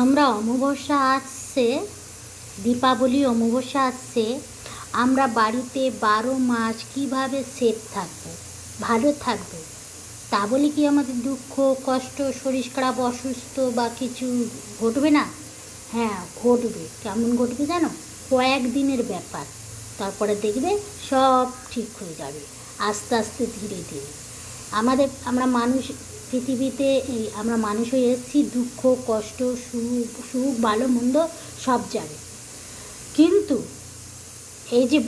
আমরা অমাবস্যা আসছে, দীপাবলি অমাবস্যা আসছে, আমরা বাড়িতে বারো মাস কীভাবে সেফ থাকব, ভালো থাকব? তা বলে কি আমাদের দুঃখ, কষ্ট, শরীর খারাপ, অসুস্থ বা কিছু ঘটবে না? হ্যাঁ ঘটবে। কেমন ঘটবে জানো? কয়েকদিনের ব্যাপার। তারপরে দেখবে সব ঠিক হয়ে যাবে, আস্তে আস্তে ধীরে ধীরে। আমাদের, আমরা মানুষ পৃথিবীতে এই আমরা মানুষ হয়ে এসেছি, দুঃখ, কষ্ট, সুখ সুখ, ভালো, মন্দ সব যাবে কিন্তু এই যে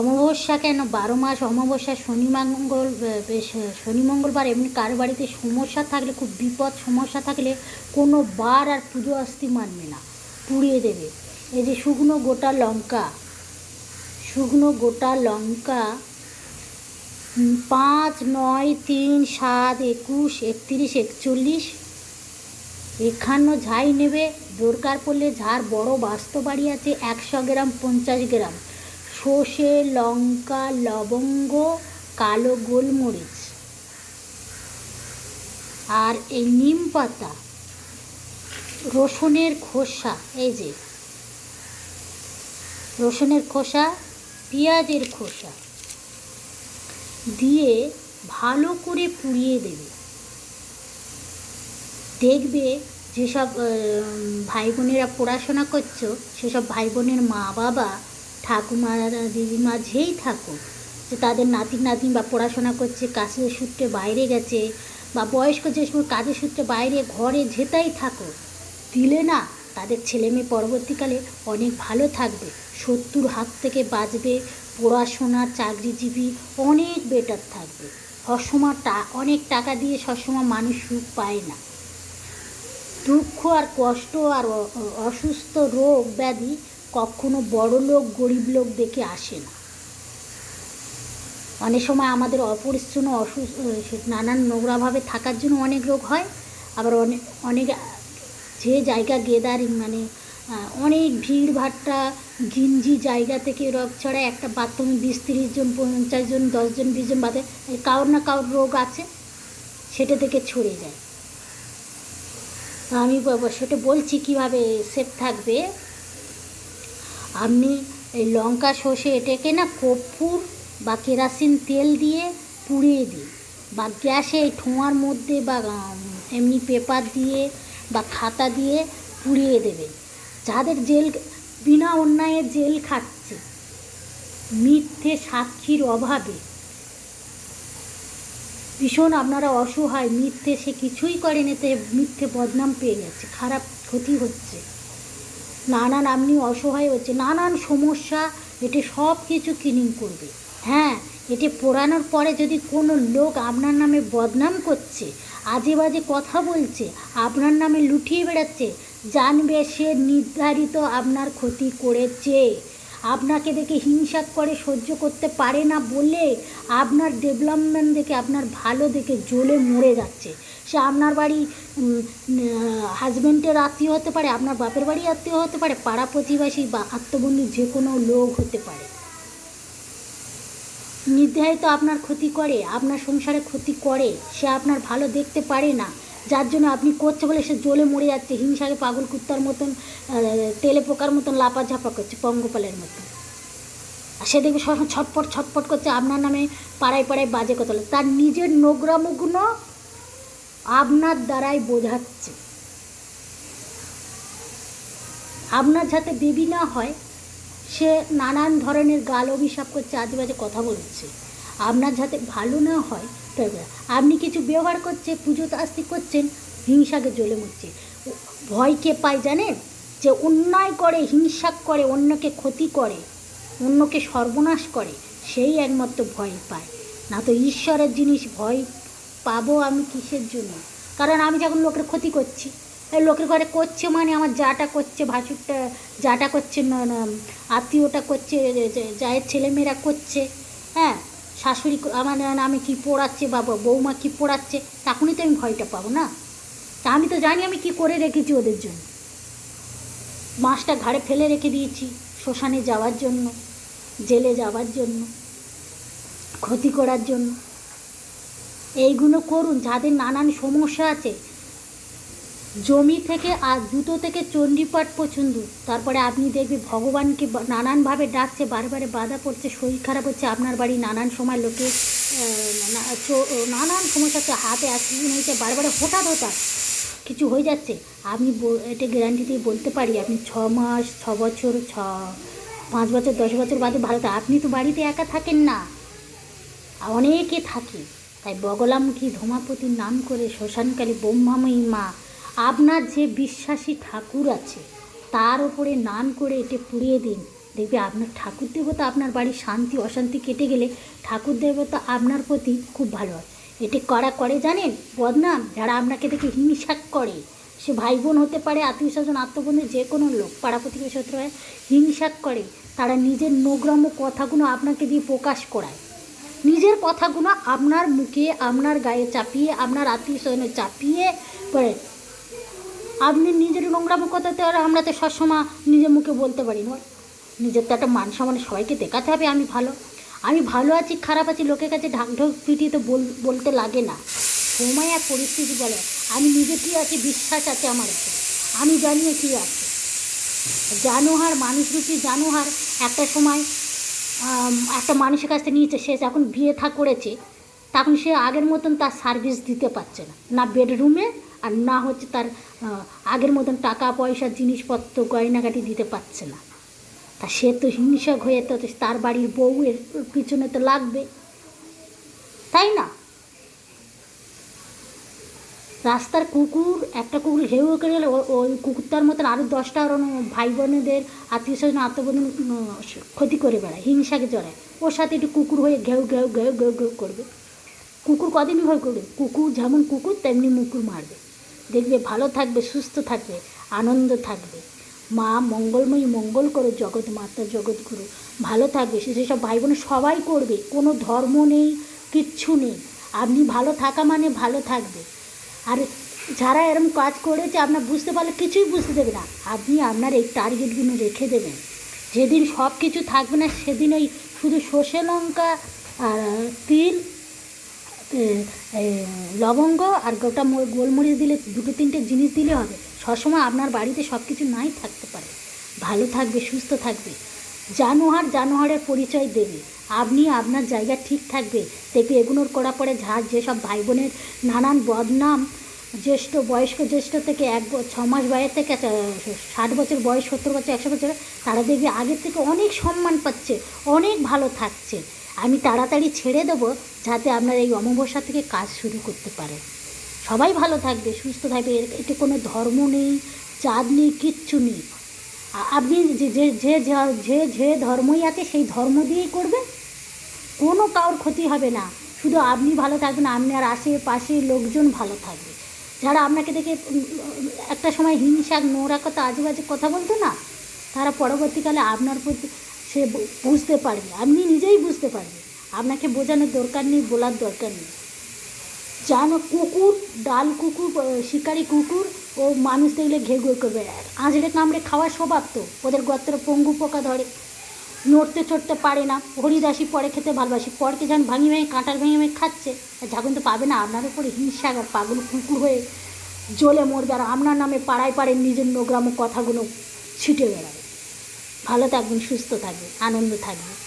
অমাবস্যা কেন? বারো মাস অমাবস্যা, শনি, মঙ্গল শনি, মঙ্গলবার এমনি কারও বাড়িতে সমস্যা থাকলে, খুব বিপদ সমস্যা থাকলে কোনো বার আর পুজো আসতে মানবে না, পুড়িয়ে দেবে। এই যে শুকনো গোটা লঙ্কা, শুকনো গোটা লঙ্কা পাঁচ, নয়, তিন, সাত, একুশ, একত্রিশ, একচল্লিশ। একান্ন ঝাই নেবে। দরকার পড়লে ঝাড় বড় বাস্ত বাড়ি আছে একশো গ্রাম, পঞ্চাশ গ্রাম। সর্ষে, লঙ্কা, লবঙ্গ, কালো গোলমরিচ। আর এই নিম পাতা, রসুনের খোসা, এই যে, রসুনের খোসা, পেঁয়াজের খোসা। দিয়ে ভালো করে পুড়িয়ে দেবে। দেখবে যেসব ভাই বোনেরা পড়াশোনা করছ, সেসব ভাই বোনের মা বাবা ঠাকুমারা দিদিমা যেই থাকুক, যে তাদের নাতি নাতনি বা পড়াশোনা করছে কাজের সূত্রে বাইরে গেছে, বা বয়স্ক যে সময় কাজের সূত্রে বাইরে ঘরে যেটাই থাকো দিলে না তাদের ছেলে মেয়ে পরবর্তীকালে অনেক ভালো থাকবে। শত্রুর হাত থেকে বাঁচবে, পড়াশোনা, চাকরিজীবী অনেক বেটার থাকবে। সবসময় টা, অনেক টাকা দিয়ে সবসময় মানুষ সুখ পায় না। দুঃখ আর কষ্ট আর অসুস্থ রোগ ব্যাধি কখনো বড় লোক, গরিব লোক দেখে আসে না। অনেক সময় আমাদের অপরিচ্ছন্ন, অসুস্থ, নানান নোংরাভাবে থাকার জন্য অনেক রোগ হয়, আবার অনেক অনেক যে জায়গা গেদারিং মানে অনেক ভিড় ভাট্টা, ঘিঞ্জি জায়গা থেকে রোগ ছড়ায়, একটা বাথরুমে বিশ তিরিশ জন, পঞ্চাশ জন দশজন বিশ জন বাদে কারোর না কারোর রোগ আছে, সেটা থেকে ছড়ে যায়। আমি সেটা বলছি কীভাবে সেফ থাকবে। আপনি এই লঙ্কা সর্ষে এটাকে না কর্পূর বা কেরাসিন তেল দিয়ে পুড়িয়ে দিই বা গ্যাসে এই ঠোঁয়ার মধ্যে বা এমনি পেপার দিয়ে বা খাতা দিয়ে পুড়িয়ে দেবেন যাদের জেল, বিনা অন্যায়ে জেল খাটছে। মিথ্যে সাক্ষীর অভাবে। ভীষণ আপনারা অসহায়, মিথ্যে সে কিছুই করেনি এতে মিথ্যে বদনাম পেয়ে যাচ্ছে, খারাপ ক্ষতি হচ্ছে। নানান আপনি অসহায় হচ্ছে, নানান সমস্যা, এটি সব কিছু ক্লিনিং করবে। হ্যাঁ এটি পোড়ানোর পরে যদি কোনো লোক আপনার নামে বদনাম করছে আজে বাজে কথা বলছে, আপনার নামে লুটিয়ে বেড়াচ্ছে, জানবে সে নির্ধারিত আপনার ক্ষতি করেছে। আপনাকে দেখে হিংসা করে সহ্য করতে পারে না বলে আপনার ডেভেলপমেন্ট দেখে, আপনার ভালো দেখে জ্বলে মরে যাচ্ছে। সে আপনার বাড়ি হাজব্যান্ডের আত্মীয় হতে পারে, আপনার বাপের বাড়ি আত্মীয় হতে পারে, পাড়া প্রতিবেশী বা আত্মবন্ধু যে কোনো লোক হতে পারে। নির্ধারিত আপনার ক্ষতি করে, আপনার সংসারে ক্ষতি করে, সে আপনার ভালো দেখতে পারে না। যার জন্য আপনি করছে বলে সে জ্বলে মরে যাচ্ছে, হিংসাকে পাগল কুত্তার মতন তেলে পোকার মতন লাপা ঝাপা করছে, পঙ্গপালের মতন আর সে দেখবে সবসময় ছটপট ছটপট করছে, আপনার নামে পাড়ায় পাড়ায় বাজে কথা। তার নিজের নোংরামুগ্ন আপনার দ্বারাই বোঝাচ্ছে। আপনার যাতে বেবি না হয় সে নানান ধরনের গাল, অভিশাপ করছে আজেবাজে কথা বলছে। আপনার যাতে ভালো না হয়, তাই আপনি কিছু ব্যবহার করছে, পুজো তাস্তি করছেন, হিংসাকে জ্বলে মরছে। ও- ভয় কে পায় জানেন? যে অন্যায় করে, হিংসা করে, অন্যকে ক্ষতি করে, অন্যকে সর্বনাশ করে, সেই একমাত্র ভয় পায়। না তো ঈশ্বরের জিনিস ভয় পাবো আমি কিসের জন্য? কারণ আমি যখন লোকের ক্ষতি করছি লোকের ঘরে করছে মানে আমার যাটা করছে, ভাসুরটা যাটা করছে আত্মীয়টা করছে যে- যে- ছেলেমেয়েরা করছে হ্যাঁ? শাশুড়ি আমার আমি কি পড়াচ্ছে বা, বৌমা কি পড়াচ্ছে, তখনই তো আমি ভয়টা পাবো, না? তা আমি তো জানি আমি কি করে রেখেছি ওদের জন্য। মাছটা ঘাড়ে ফেলে রেখে দিয়েছি, শ্মশানে যাওয়ার জন্য, জেলে যাওয়ার জন্য, ক্ষতি করার জন্য। এইগুলো করুন, যাদের নানান সমস্যা আছে জমি থেকে আর জুতো থেকে চণ্ডীপাঠ পছন্দ তারপরে আপনি দেখবে ভগবানকে নানানভাবে ডাকছে, বারবারে বাধা পড়ছে, শরীর খারাপ হচ্ছে, আপনার বাড়ি নানান সময় লোকে নানান সমস্যাতে হাতে অ্যাক্সিডেন্ট হয়েছে বারবারে হঠাৎ হঠাৎ কিছু হয়ে যাচ্ছে। আমি এটা গ্যারান্টি দিয়ে বলতে পারি, আপনি ছ মাস, ছ বছর, ছ, পাঁচ বছর, দশ বছর বাদে ভালো আপনি তো বাড়িতে একা থাকেন না। অনেকে থাকে। তাই বগলামুখী ধোমাপতির নাম করে শ্মশানকালী ব্রহ্মাময়ী মা আপনার যে বিশ্বাসী ঠাকুর আছে, তার ওপরে নান করে এটে পুড়িয়ে দিন। দেখবে আপনার ঠাকুর দেবতা আপনার বাড়ির শান্তি, অশান্তি কেটে গেলে ঠাকুর দেবতা আপনার প্রতি খুব ভালো হয়। এটি করা করে জানেন? বদনাম, যারা আপনাকে দেখে হিংসা করে। সে ভাই বোন হতে পারে, আত্মীয় স্বজন, আত্মবন্ধু, যে কোনো লোক, পাড়া প্রতিবেশী হতে পারে হিংসা করে। তারা নিজের নোগ্রাম্য কথাগুলো আপনাকে দিয়ে প্রকাশ করায়। নিজের কথাগুলো আপনার মুখে, আপনার গায়ে চাপিয়ে, আপনার আত্মীয় স্বজনে চাপিয়ে পড়ে। আপনি নিজের নোংরামো কথা তো আর আমরা তো সবসময় নিজের মুখে বলতে পারি না। নিজের তো একটা মান সম্মান সবাইকে দেখাতে হবে, আমি ভালো। আমি ভালো আছি, খারাপ আছি, লোকের কাছে ঢাক ঢোক পিটিয়ে তো বল, বলতে লাগে না। সময় আর পরিস্থিতি বলে, আমি নিজে কী আছি, বিশ্বাস আছে আমার আমি জানিয়ে কী আছে। জানোহার মানুষরূপী জানোহার একটা সময় একটা মানুষের কাছ থেকে নিয়েছে, সে যখন বিয়ে থা করেছে, তখন সে আগের মতন তার সার্ভিস দিতে পারছে না। না বেডরুমে আর না হচ্ছে তার আগের মতন টাকা পয়সা জিনিসপত্র গয়নাগাটি দিতে পারছে না। তা সে তো হিংসক হয়ে তো তার বাড়ির বউয়ের পিছনে তো লাগবে। তাই না? রাস্তার কুকুর, একটা কুকুর হেউ করে গেলে ওই কুকুরটার মতন আরও দশটা ওর ভাই বোনেদের আত্মীয় স্বজন আত্মবোধন ক্ষতি করে বেড়ায়, হিংসাকে জড়ায়। ওর সাথে একটু কুকুর হয়ে ঘেউ ঘেউ ঘেউ ঘেউ ঘেউ করবে। কুকুর কদিনই ভয় করবে? কুকুর যেমন কুকুর, তেমনি মুকুর মারবে। দেখবে ভালো থাকবে, সুস্থ থাকবে, আনন্দ থাকবে। মা মঙ্গলময়ী মঙ্গল করো জগৎ মাতা জগৎগুরু ভালো থাকবে সেসব ভাই বোন সবাই করবে, কোনো ধর্ম নেই, কিচ্ছু নেই। আপনি ভালো থাকা মানে ভালো থাকবে। আর যারা এরকম কাজ করেছে, আপনার বুঝতে পারলে কিছুই বুঝতে দেবে না। আপনি আপনার এই টার্গেটগুলো রেখে দেবেন। যেদিন সব কিছু থাকবে না, সেদিন ওই শুধু সর্ষে লঙ্কা আর তিল লবঙ্গ আর গোটা গোলমরিচ দিলে দুটো তিনটে জিনিস দিলে হবে। সবসময় আপনার বাড়িতে সব কিছু নাই থাকতে পারে। ভালো থাকবে, সুস্থ থাকবে। জানোহার জানোহারের পরিচয় দেবে। আপনি আপনার জায়গা ঠিক থাকবে। দেখবে এগুলোর করা পরে ঝাড় যেসব ভাই বোনের নানান বদনাম, জ্যেষ্ঠ, বয়স্ক জ্যেষ্ঠ থেকে এক ছ মাস বয়স থেকে ষাট বছর বয়স, সত্তর বছর, একশো বছর, তারা দেখবে আগের থেকে অনেক সম্মান পাচ্ছে, অনেক ভালো থাকছে। আমি তাড়াতাড়ি ছেড়ে দেবো যাতে আপনার এই অমাবস্যা থেকে কাজ শুরু করতে পারে। সবাই ভালো থাকবে, সুস্থ থাকবে এতে কোনো ধর্ম নেই, চাঁদ নেই, কিচ্ছু নেই। আপনি যে যে যে যে যে ধর্মই আছে সেই ধর্ম দিয়েই করবে কোনো কারোর ক্ষতি হবে না। শুধু আপনি ভালো থাকবেন আপনার আশেপাশে লোকজন ভালো থাকবে। যারা আপনাকে দেখে একটা সময় হিংসা, নোংরা কথা আজে বাজে কথা বলতো না, তারা পরবর্তীকালে আপনার প্রতি সে বুঝতে পারবে আপনি নিজেই বুঝতে পারবে আপনাকে বোঝানোর দরকার নেই, বলার দরকার নেই। জানো কুকুর, ডাল কুকুর শিকারি কুকুর ও মানুষ দেখলে ঘে ঘে করবে। আঁচড়ে কামড়ে খাওয়ার স্বভাব তো, ওদের গত্রে পঙ্গু পোকা ধরে। নড়তে চড়তে পারে না। হরিদাসী পরে খেতে ভালোবাসি। পরকে যখন ভাঙি ভেঙে কাঁটার ভেঙে ভেঙে খাচ্ছে। আর যখন তো পাবে না। আপনার উপরে হিংসা আর পাগল কুকুর হয়ে জ্বলে মরবে। আর আপনার নামে পাড়ায় পাড়ায় নিজের নোগ্রাম কথাগুলো ছিটে বেড়াবে। ভালো থাকবেন সুস্থ থাকবেন আনন্দ থাকবে।